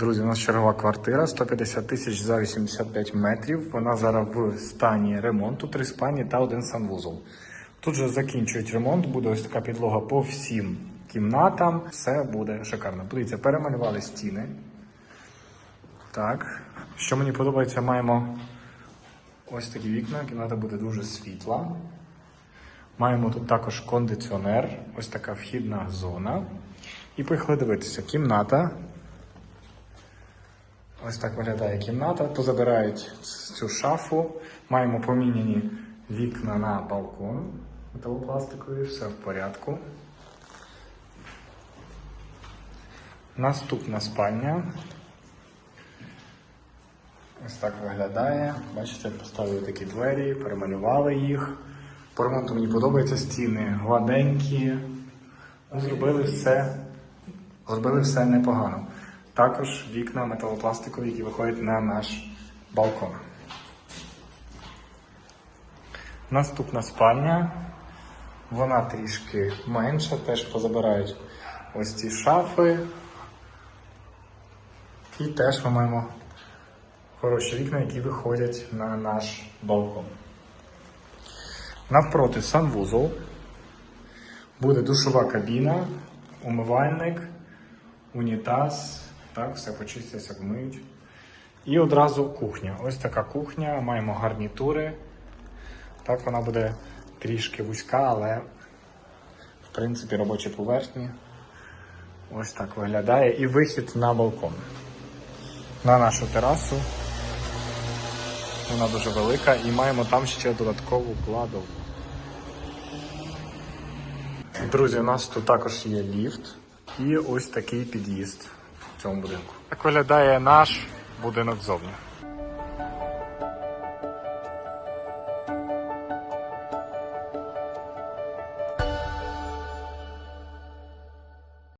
Друзі, у нас чергова квартира, 150 тисяч за 85 метрів. Вона зараз в стані ремонту, три спальні та один санвузол. Тут же закінчують ремонт, буде ось така підлога по всім кімнатам. Все буде шикарно. Подивіться, перемалювали стіни. Так. Що мені подобається, маємо ось такі вікна. Кімната буде дуже світла. Маємо тут також кондиціонер, ось така вхідна зона. І поїхали дивитися. Кімната. Ось так виглядає кімната. Позабирають цю шафу. Маємо поміняні вікна на балкон металопластикові, все в порядку. Наступна спальня. Ось так виглядає. Бачите, поставили такі двері, перемалювали їх. По ремонту мені подобаються стіни гладенькі. Ну, Зробили все, зробили все непогано. Також вікна металопластикові, які виходять на наш балкон. Наступна спальня. Вона трішки менша, теж позабирають ось ці шафи. І теж ми маємо хороші вікна, які виходять на наш балкон. Навпроти санвузол. Буде душова кабіна, умивальник, унітаз. Так, все почиститься, вмиють. І одразу кухня. Ось така кухня, маємо гарнітури. Так, вона буде трішки вузька, але в принципі робочі поверхні. Ось так виглядає. І вихід на балкон. На нашу терасу. Вона дуже велика і маємо там ще додаткову кладову. Друзі, у нас тут також є ліфт і ось такий під'їзд в цьому будинку. Так виглядає наш будинок ззовні.